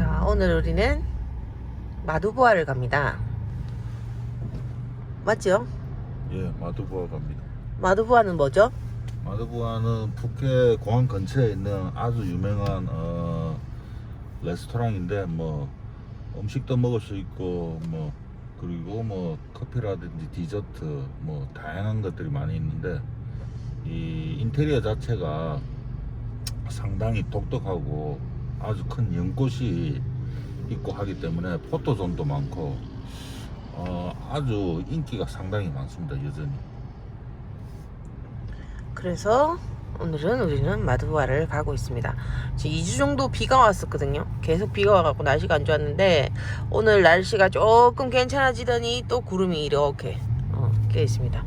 자, 오늘 우리는 마두부아를 갑니다. 맞죠? 예, 마두부아 갑니다. 마두부아는 뭐죠? 마두부아는 푸켓 공항 근처에 있는 아주 유명한 어, 레스토랑인데 뭐 음식도 먹을 수 있고 뭐 그리고 뭐 커피라든지 디저트 뭐 다양한 것들이 많이 있는데 이 인테리어 자체가 상당히 독특하고 아주 큰 연꽃이 있고 하기 때문에 포토존도 많고 어, 아주 인기가 상당히 많습니다 여전히. 그래서 오늘은 우리는 마두부아를 가고 있습니다. 지금 2주 정도 비가 왔었거든요. 계속 비가 와갖고 날씨가 안 좋았는데 오늘 날씨가 조금 괜찮아지더니 또 구름이 이렇게 어, 껴 있습니다.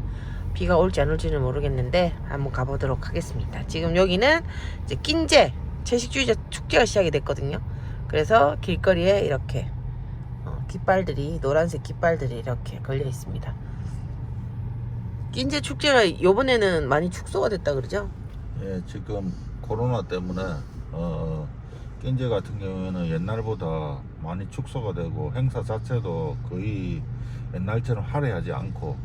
비가 올지 안 올지는 모르겠는데 한번 가보도록 하겠습니다. 지금 여기는 이제 낀제 채식주의자 축제가 시작이 됐거든요. 그래서 길거리에 이렇게 어, 깃발들이 노란색 깃발들이 이렇게 걸려 있습니다. 낀제 축제가 요번에는 많이 축소가 됐다 그러죠? 예, 지금 코로나 때문에 어, 낀제 같은 경우에는 옛날보다 많이 축소가 되고 행사 자체도 거의 옛날처럼 화려하지 않고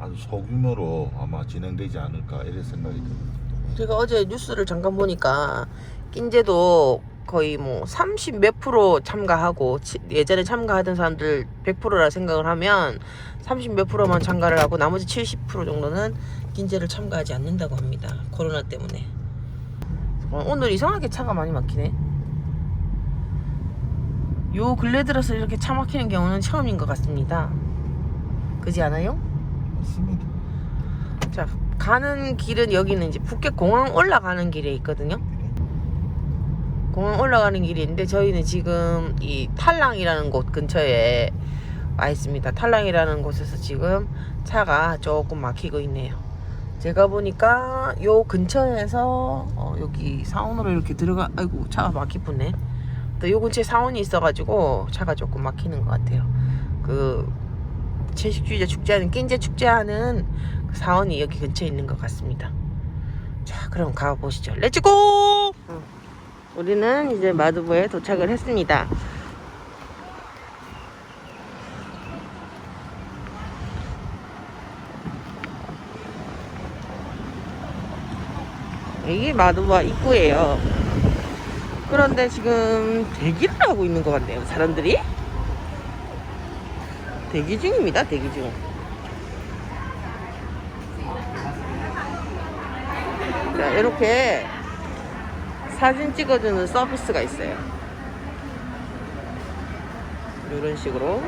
아주 소규모로 아마 진행되지 않을까 이런 생각이 듭니다. 제가 어제 뉴스를 잠깐 보니까 낀제도 거의 뭐 30 몇 프로 참가하고 치- 예전에 참가하던 사람들 100%라 생각을 하면 30 몇 프로만 참가를 하고 나머지 70% 정도는 낀제를 참가하지 않는다고 합니다. 코로나 때문에. 어, 오늘 이상하게 차가 많이 막히네. 요 근래 들어서 이렇게 차 막히는 경우는 처음인 것 같습니다. 그지 않아요? 맞습니다. 자, 가는 길은 여기는 이제 푸켓 공항 올라가는 길에 있거든요. 공항 올라가는 길이 있는데 저희는 지금 이 탈랑이라는 곳 근처에 와 있습니다. 탈랑이라는 곳에서 지금 차가 조금 막히고 있네요. 제가 보니까 요 근처에서 어, 여기 사원으로 이렇게 들어가 아이고 차가 막히쁘네. 또 요 근처에 사원이 있어가지고 차가 조금 막히는 것 같아요. 그 채식주의자 축제하는 낀제 축제하는 그 사원이 여기 근처에 있는 것 같습니다. 자, 그럼 가보시죠. 렛츠고! 우리는 이제 마두부에 도착을 했습니다. 여기 마두부와 입구예요. 그런데 지금 대기를 하고 있는 것 같네요, 사람들이. 대기 중입니다, 대기 중. 자, 이렇게 사진 찍어주는 서비스가 있어요. 이런 식으로.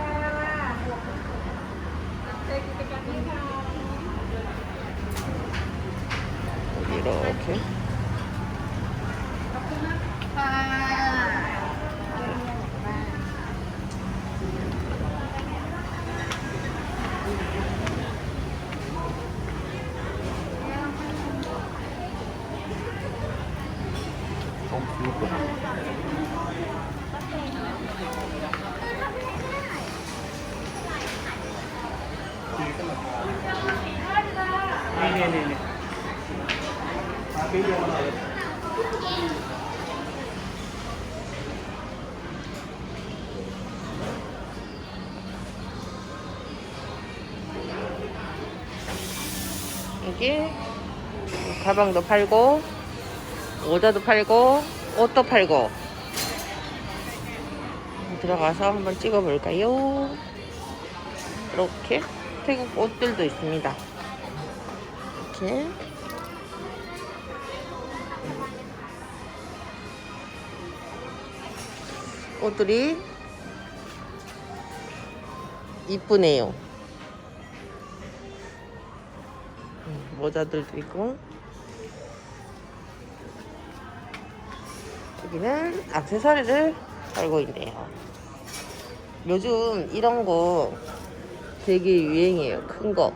이렇게. 여기 가방도 팔고 모자도 팔고 옷도 팔고 들어가서 한번 찍어볼까요? 이렇게 태국 옷들도 있습니다. 이렇게 옷들이 이쁘네요. 음, 모자들도 있고 여기는 액세서리를 팔고 있네요. 요즘 이런 거 되게 유행이에요. 큰 거.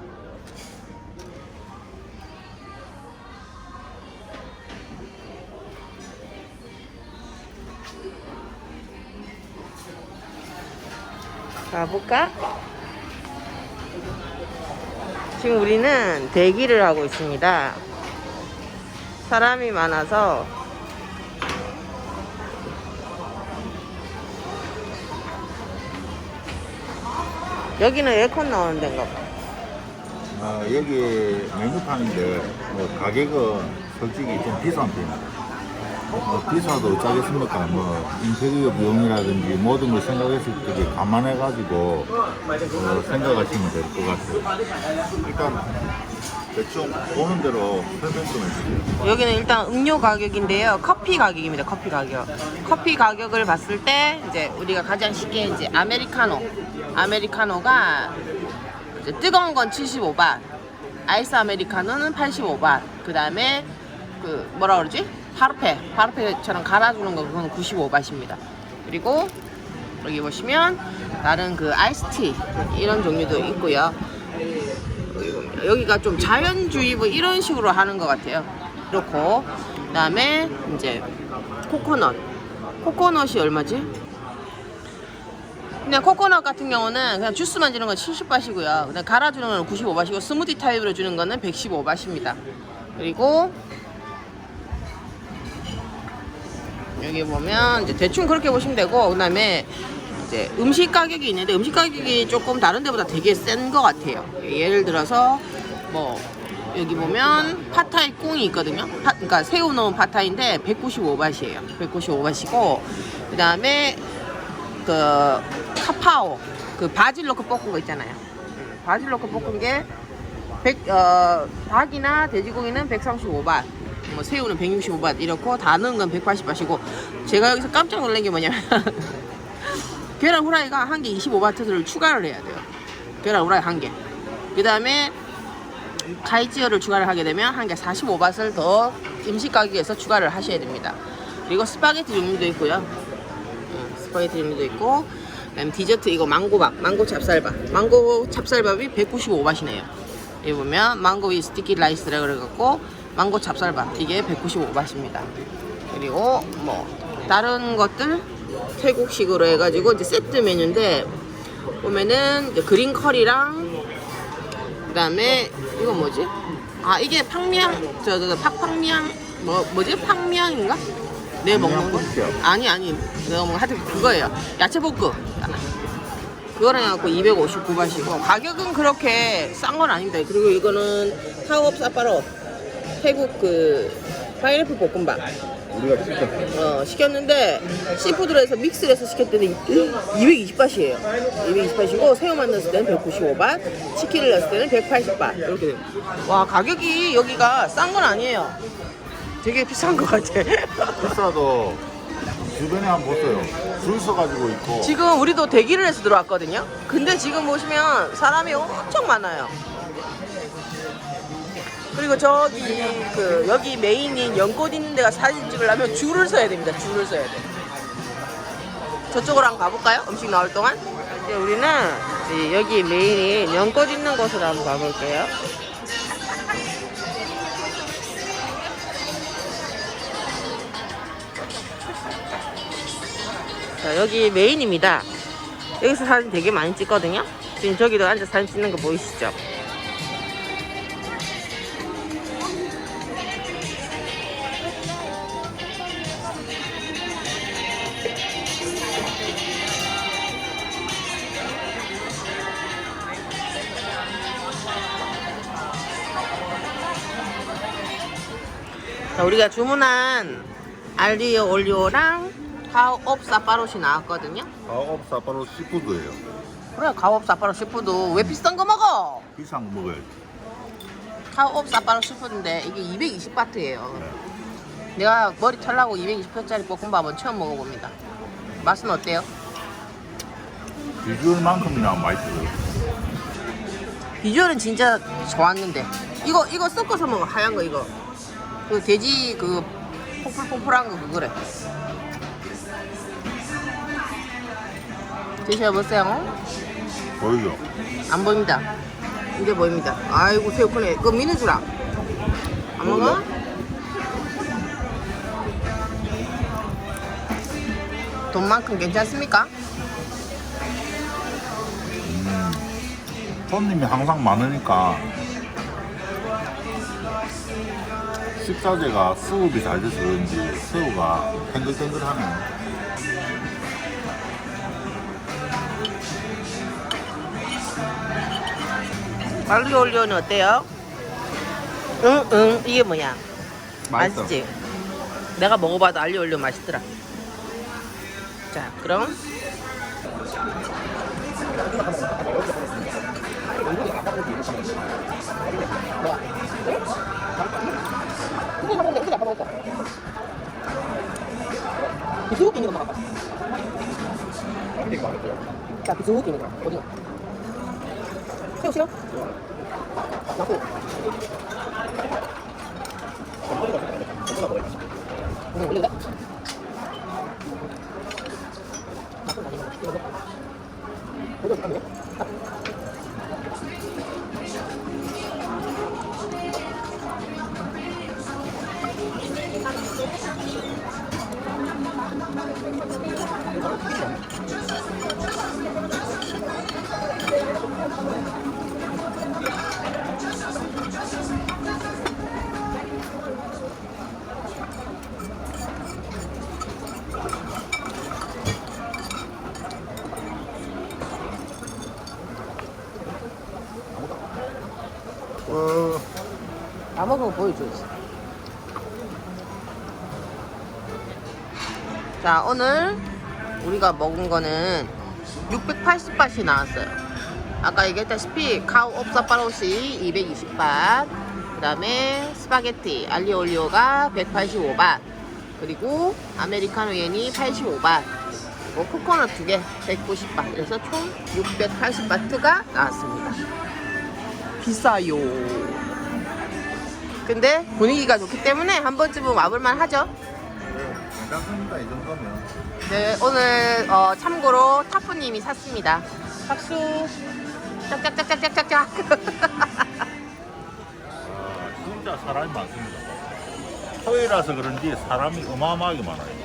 가볼까? 지금 우리는 대기를 하고 있습니다. 사람이 많아서 여기는 에어컨 나오는 데인가 봐. 아, 여기 메뉴판인데 뭐 가격은 솔직히 좀 비싼 편이야. 뭐 비싸도 어쩌겠습니까? 뭐 인테리어 비용이라든지 모든 걸 생각했을 때 감안해가지고 어, 생각하시면 될 것 같아요. 일단 대충 보는 대로 설명 좀 해주세요. 여기는 일단 음료 가격인데요. 커피 가격입니다. 커피 가격. 커피 가격을 봤을 때 이제 우리가 가장 쉽게 이제 아메리카노. 아메리카노가 이제 뜨거운 건 75바. 아이스 아메리카노는 85바. 그다음에 그 뭐라 그러지? 파르페. 파르페처럼 갈아주는 거 그건 95바입니다. 그리고 여기 보시면 다른 그 아이스티 이런 종류도 있고요. 여기가 좀 자연주의 뭐 이런 식으로 하는 것 같아요. 그렇고 그다음에 이제 코코넛. 코코넛이 얼마지? 그냥 코코넛 같은 경우는 그냥 주스만 주는 건 70바시고요. 그냥 갈아주는 건 95바시고 스무디 타입으로 주는 거는 115바십니다. 그리고 여기 보면 이제 대충 그렇게 보시면 되고 그다음에 이제 음식 가격이 있는데 음식 가격이 조금 다른 데보다 되게 센 것 같아요. 예를 들어서 뭐 여기 보면 파타이 꿍이 있거든요. 파, 그러니까 새우 넣은 파타이인데 195바트예요. 195바트이고 그다음에 그 카파오 그 바질 넣고 볶은 거 있잖아요. 음, 바질 넣고 볶은 게 100, 어, 닭이나 돼지고기는 135바, 뭐 새우는 165바 이렇고 다 넣은 건 180바시고 제가 여기서 깜짝 놀란 게 뭐냐면 계란 후라이가 한 개 25바트를 추가를 해야 돼요. 계란 후라이 한 개. 그 다음에 가이찌어를 추가를 하게 되면 한 개 45바트를 더 음식 가격에서 추가를 하셔야 됩니다. 그리고 스파게티 종류도 있고요. 음, 스파게티 종류도 있고 그다음 디저트 이거 망고밥, 망고 찹쌀밥. 망고 찹쌀밥이 195바트네요. 여기 보면 망고 위 스티키 라이스라 그래갖고 망고 찹쌀밥. 이게 195바트입니다. 그리고 뭐 다른 것들 태국식으로 해가지고 이제 세트 메뉴인데 보면은 그린 커리랑 그다음에 이거 뭐지? 아 이게 팡미양 저저 팍팡미양 뭐 뭐지? 팡미양인가? 내 먹는 거? 아니 아니. 내가 먹는 하여튼 그거예요. 야채 볶음. 그거랑 해갖고 259바시고. 가격은 그렇게 싼 건 아닙니다. 그리고 이거는 타오업 사파로 태국 그 파인애플 볶음밥 우리가 진짜 어, 시켰는데 시푸드로 해서 믹스를 해서 시켰더니 220바트예요. 220바트이고 새우 만 넣었을 때는 195바, 치킨을 넣었을 때는 180바 이렇게 돼요. 와 가격이 여기가 싼 건 아니에요. 되게 비싼 것 같아. 비싸도 주변에 한번 보세요. 줄 서가지고 있고 지금 우리도 대기를 해서 들어왔거든요. 근데 지금 보시면 사람이 엄청 많아요. 그리고 저기 그 여기 메인인 연꽃 있는 데가 사진 찍으려면 줄을 서야 됩니다. 줄을 서야 돼. 저쪽으로 한번 가볼까요? 음식 나올 동안. 이제 우리는 이 여기 메인인 연꽃 있는 곳으로 한번 가볼게요. 자, 여기 메인입니다. 여기서 사진 되게 많이 찍거든요. 지금 저기도 앉아 사진 찍는 거 보이시죠? 자, 우리가 주문한 알리오 올리오랑 카오옵 사파롯이 나왔거든요. 가업 사파로 시푸드예요. 그래 가오옵 사파롯 시푸드 왜 비싼 거 먹어? 비싼 거 먹어야지. 카오옵 사파롯 시푸드인데 이게 220바트예요. 내가 머리 털라고 220바트짜리 볶음밥은 처음 먹어봅니다. 맛은 어때요? 비주얼만큼이나 맛있어요. 비주얼은 진짜 좋았는데 이거 이거 섞어서 먹어 하얀 거 이거 그 돼지 그 퐁풀퐁풀한 거 그거래. 드셔보세요? 보이죠? 안 보입니다. 이게 보입니다. 아이고 새우 크네. 그거 미는 주라. 안 먹어? 돈만큼 괜찮습니까? 손님이 항상 많으니까 식자재가 수급이 잘 돼서 그런지 새우가 탱글탱글하네요. 알리오 올리오는 어때요? 응, 응. 이게 뭐야? 맛있어. 맛있지? 내가 먹어봐도 알리오 올리오 맛있더라. 자, 그럼. 비수국 있는 거 먹어봐. 자, 비수국 있는 거. 어디? 새우 싫어? 나도. 거 보여줘야지. 자, 오늘 우리가 먹은 거는 680바트이 나왔어요. 아까 얘기했다시피 카우 옵사파로시 220바, 그 다음에 스파게티 알리올리오가 185바, 그리고 아메리카노 옌이 85바, 그리고 코코넛 두 개 190바. 그래서 총 680바트가 나왔습니다. 비싸요. 근데 분위기가 좋기 때문에 한 번쯤은 와볼만 하죠. 괜찮습니다 이 정도면. 네, 오늘 어, 참고로 타프님이 샀습니다. 박수. 짝짝짝짝짝짝짝. 아, 진짜 사람이 많습니다. 토요일이라서 그런지 사람이 어마어마하게 많아요.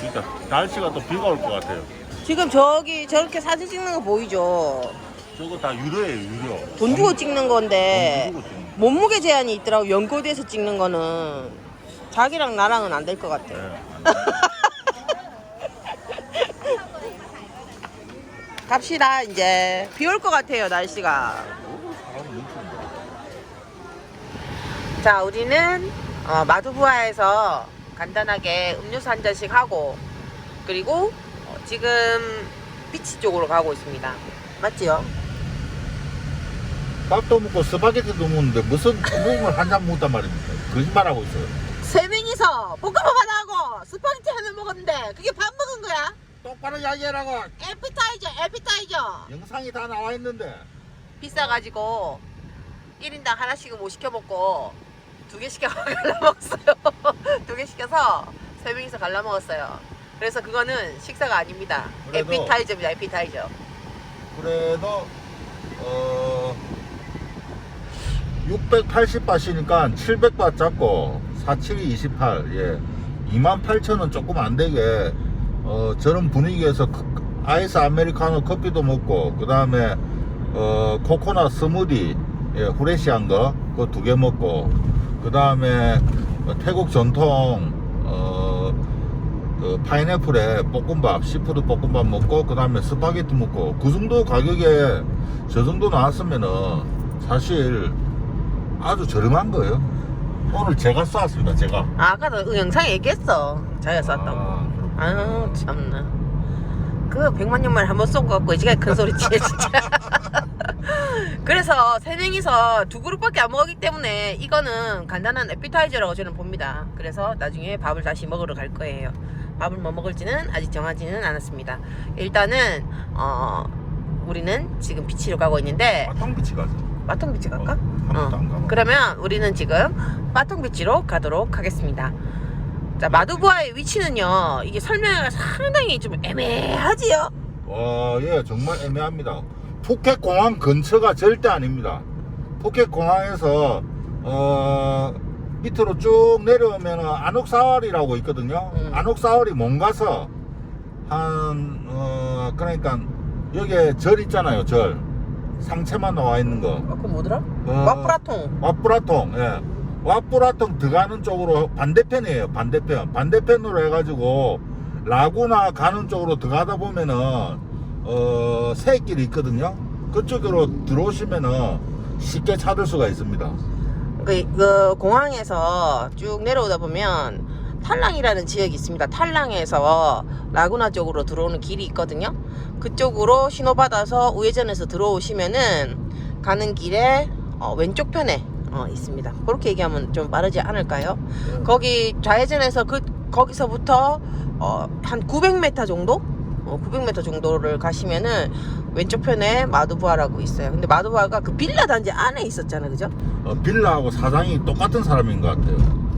진짜 날씨가 또 비가 올 것 같아요. 지금 저기 저렇게 사진 찍는 거 보이죠? 저거 다 유료예요, 유료. 돈 주고 찍는 건데 돈 주고 찍는 거. 몸무게 제한이 있더라고. 연고대에서 찍는 거는 자기랑 나랑은 안 될 것 같아. 네. 갑시다 이제 비 올 것 같아요 날씨가. 자, 우리는 어, 마두부아에서 간단하게 음료수 한 잔씩 하고 그리고 어, 지금 비치 쪽으로 가고 있습니다. 맞지요? 밥도 먹고 스파게티도 먹는데 무슨 먹으면 한잔 먹단 말입니까? 거짓말하고 있어요. 세 명이서 볶음밥 하나 하고 스파게티 하나 먹었는데 그게 밥 먹은 거야? 똑바로 이야기하라고 에피타이저, 에피타이저. 영상이 다 나와 있는데. 비싸가지고 1인당 하나씩은 못 시켜 먹고 두 개 시켜 갈라 먹었어요. 두 개 시켜서 세 명이서 갈라 먹었어요. 그래서 그거는 식사가 아닙니다. 그래도- 에피타이저입니다. 에피타이저. 그래도 어 680바시니까 700바 잡고 47이 28 예. 28,000원 조금 안 되게 어 저런 분위기에서 크- 아이스 아메리카노 커피도 먹고 그 다음에 어 코코넛 스무디 예, 후레시한 거 그거 두 개 먹고 그 다음에 태국 전통 어 그 파인애플에 볶음밥, 시푸드 볶음밥 먹고 그 다음에 스파게티 먹고 그 정도 가격에 저 정도 나왔으면은 사실 아주 저렴한 거예요. 오늘 제가 쐈습니다. 제가. 아, 아까도 영상에 얘기했어. 자기가 쌌다고. 아, 아유, 참나. 그 백만 년만에 한번쏜거 같고, 지가 큰 소리 치네, 진짜. 그래서 세 명이서 두 그릇밖에 안 먹었기 때문에 이거는 간단한 에피타이저라고 저는 봅니다. 그래서 나중에 밥을 다시 먹으러 갈 거예요. 밥을 뭐 먹을지는 아직 정하지는 않았습니다. 일단은, 어, 우리는 지금 비치로 가고 있는데, 마탕비치 가자. 마통비치 갈까? 어, 한 번도 안 가봐. 그러면 우리는 지금 마통비치로 가도록 하겠습니다. 자, 마두부아의 위치는요, 이게 설명이 상당히 좀 애매하지요? 와, 예, 정말 애매합니다. 푸켓 공항 근처가 절대 아닙니다. 푸켓 공항에서 어 밑으로 쭉 내려오면 안옥사월이라고 있거든요. 음. 안옥사월이 못 가서 한 어, 그러니까 여기에 절 있잖아요. 절 상체만 나와 있는 거. 아, 그거 뭐더라? 어, 와프라통. 와뿌라통, 예. 와뿌라통 들어가는 쪽으로 반대편이에요. 반대편. 반대편으로 해가지고 라구나 가는 쪽으로 들어가다 보면은 어, 새길이 있거든요. 그쪽으로 들어오시면은 쉽게 찾을 수가 있습니다. 그, 그 공항에서 쭉 내려오다 보면 탈랑이라는 지역이 있습니다. 탈랑에서 라구나 쪽으로 들어오는 길이 있거든요. 그쪽으로 신호 받아서 우회전해서 들어오시면은 가는 길에 어, 왼쪽 편에 어, 있습니다. 그렇게 얘기하면 좀 빠르지 않을까요? 거기 좌회전해서 그 거기서부터 어, 한 900m 정도? 어, 900m 정도를 가시면은 왼쪽 편에 마두부아라고 있어요. 근데 마두부아가 그 빌라 단지 안에 있었잖아요, 그죠? 어, 빌라하고 사장이 똑같은 사람인 것 같아요.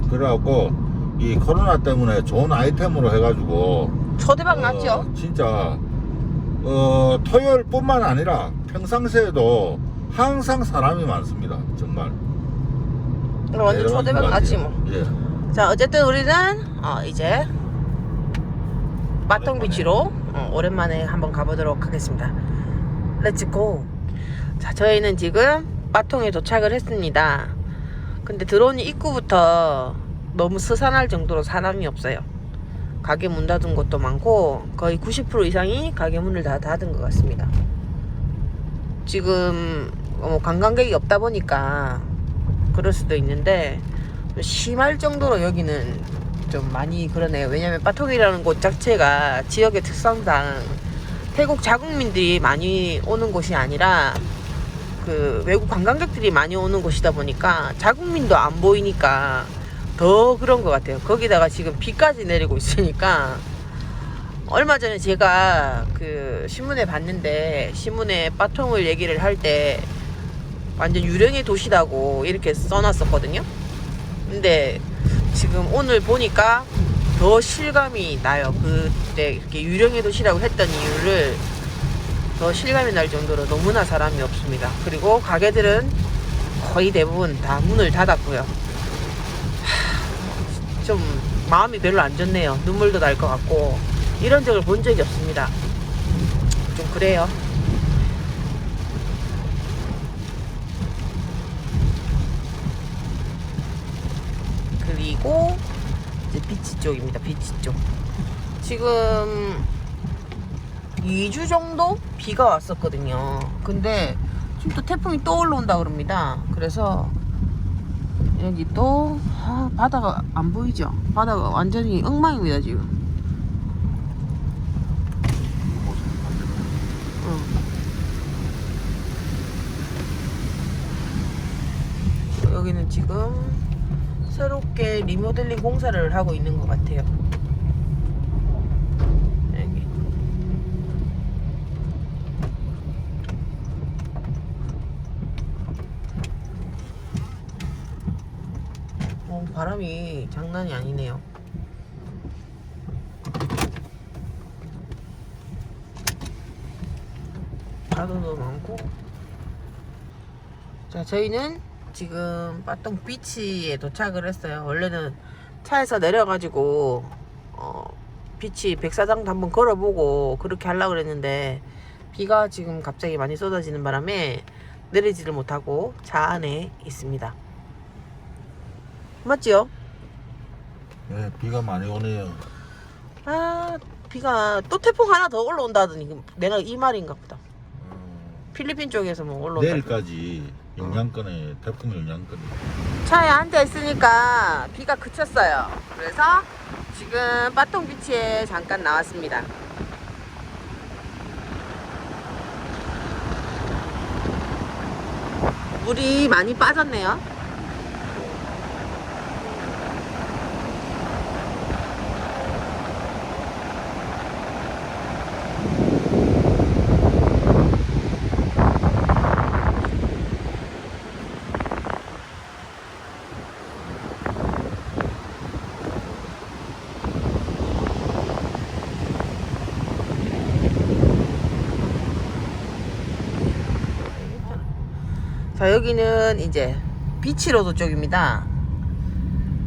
그래갖고 이 코로나 때문에 좋은 아이템으로 해가지고 초대박 어, 났죠? 진짜 어, 토요일뿐만 아니라 평상시에도 항상 사람이 많습니다. 정말. 완전 대단한 초대박 같아요. 뭐. 예. 자 어쨌든 우리는 어, 이제 마통 비치로 어, 오랜만에 한번 가보도록 하겠습니다. 렛츠고. 자 저희는 지금 마통에 도착을 했습니다. 근데 들어오는 입구부터 너무 스산할 정도로 사람이 없어요. 가게 문 닫은 곳도 많고 거의 90% 이상이 가게 문을 다 닫은 것 같습니다. 지금 어, 관광객이 없다 보니까 그럴 수도 있는데 좀 심할 정도로 여기는 좀 많이 그러네요. 왜냐면 빠통이라는 곳 자체가 지역의 특성상 태국 자국민들이 많이 오는 곳이 아니라 그 외국 관광객들이 많이 오는 곳이다 보니까 자국민도 안 보이니까 더 그런 것 같아요. 거기다가 지금 비까지 내리고 있으니까 얼마 전에 제가 그 신문에 봤는데 신문에 빠통을 얘기를 할 때 완전 유령의 도시라고 이렇게 써놨었거든요. 근데 지금 오늘 보니까 더 실감이 나요. 그때 이렇게 유령의 도시라고 했던 이유를 더 실감이 날 정도로 너무나 사람이 없습니다. 그리고 가게들은 거의 대부분 다 문을 닫았고요. 하, 좀 마음이 별로 안 좋네요. 눈물도 날 것 같고 이런 적을 본 적이 없습니다. 좀 그래요. 그리고 이제 비치 쪽입니다. 비치 쪽. 지금 2주 정도 비가 왔었거든요. 근데 지금 또 태풍이 또 올라온다 그럽니다. 그래서 여기 또 아, 바다가 안 보이죠? 바다가 완전히 엉망입니다 지금. 응. 여기는 지금 새롭게 리모델링 공사를 하고 있는 것 같아요. 여기. 어, 바람이 장난이 아니네요. 파도도 많고. 자, 저희는 지금 빠똥 비치에 도착을 했어요. 원래는 차에서 내려가지고 어, 비치 백사장도 한번 걸어보고 그렇게 하려고 그랬는데 비가 지금 갑자기 많이 쏟아지는 바람에 내리지를 못하고 차 안에 있습니다. 맞지요? 예, 비가 많이 오네요. 아 비가 또 태풍 하나 더 올라온다더니 내가 이 말인가 보다. 필리핀 쪽에서 뭐 올라온다. 내일까지 영향권에 태풍 영향권에 차에 앉아 있으니까 비가 그쳤어요. 그래서 지금 빠똥 비치에 잠깐 나왔습니다. 물이 많이 빠졌네요. 자 여기는 이제 비치로드 쪽입니다.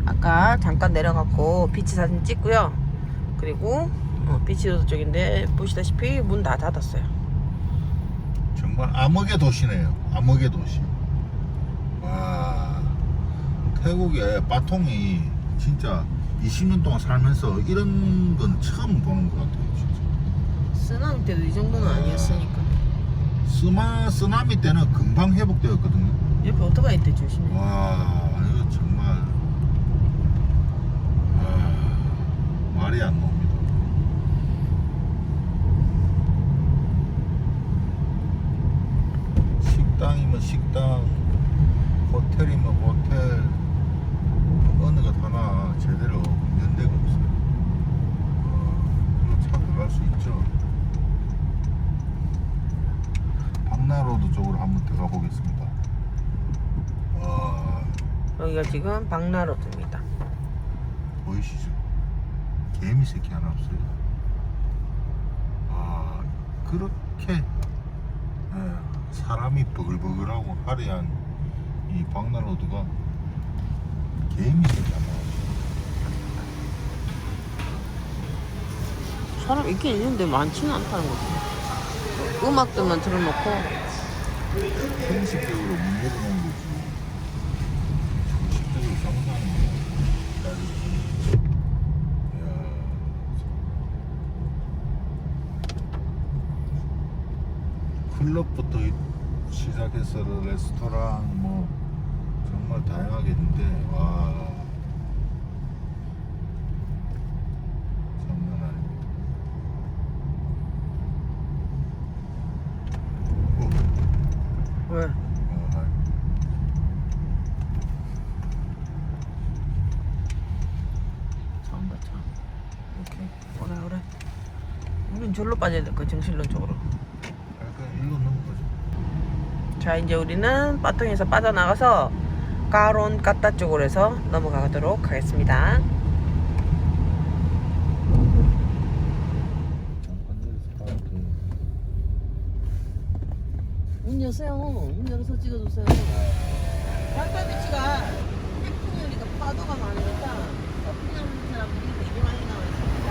아까 잠깐 내려갔고 비치 사진 찍고요. 그리고 어, 비치로드 쪽인데 보시다시피 문 다 닫았어요. 정말 암흑의 도시네요. 암흑의 도시. 와 태국의 빠통이 진짜 20년 동안 살면서 이런 건 처음 보는 것 같아요. 진짜. 쓰나미 때도 이 정도는 아니었으니까. 쓰마 쓰나미 때는 금방 회복되었거든요. 옆에 오토바이 있대 조심해. 와 이거 정말 아, 말이 안 나옵니다. 식당이면 식당, 호텔이면 호텔 어느 것 하나 제대로 있는 데가 없어요. 어, 이거 차 들어갈 수 있죠. 박나로드 쪽으로 한번 들어가 보겠습니다. 와. 여기가 지금 박나로드입니다. 보이시죠? 개미 새끼 하나 없어요. 아 그렇게 예, 사람이 버글버글하고 화려한 이 박나로드가 개미 새끼 하나 없어요. 사람 있긴 있는데 많지는 않다는 거지. 음악들만 틀어놓고. 형식적으로 문 열어놓은 거지. 클럽부터 이- 시작해서 레스토랑 뭐 정말 다양하게 있는데 와 장난 아닙니다. 오. 왜? 어, 아이. 처음 봤죠. 오케이. 그래 그래. 우린 절로 빠져야 될 거야 정실론 쪽으로. 약간 일로 넘어가죠. 자 이제 우리는 빠통에서 빠져나가서 까론 까따 쪽으로 해서 넘어가도록 하겠습니다. 문 여세요. 문 열어서 찍어주세요. 까따 비치가 태풍이니까 파도가 많으니까 서핑하는 사람들이 되게 많이 나와 있습니다.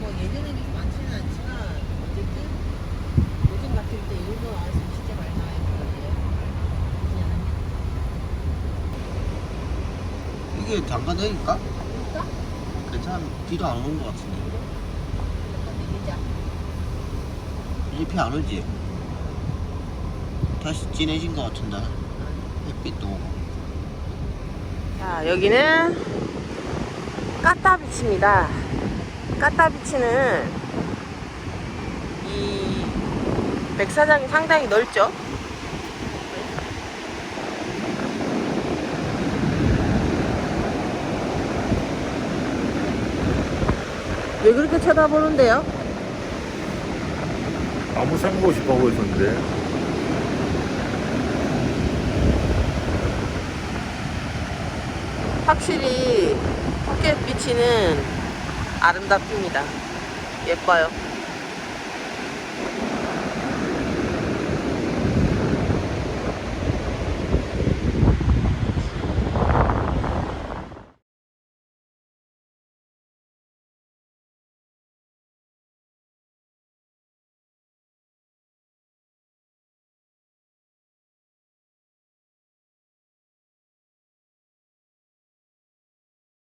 뭐 예전에 비해 많지는 않지만 어쨌든 요즘 같을 때 이 정도 나왔으면 진짜 많이 나와 있거든요. 이게 잠깐 내릴까? 괜찮아 비도 안 오는 것 같은데 잎이 안 오지? 다시 진해진 것 같은데 햇빛도 오고 자, 여기는 까따비치입니다. 까따비치는 이 백사장이 상당히 넓죠? 왜 그렇게 쳐다보는데요? 아무 생각 없이 보고 있었는데 확실히 푸켓 비치는 아름답습니다. 예뻐요.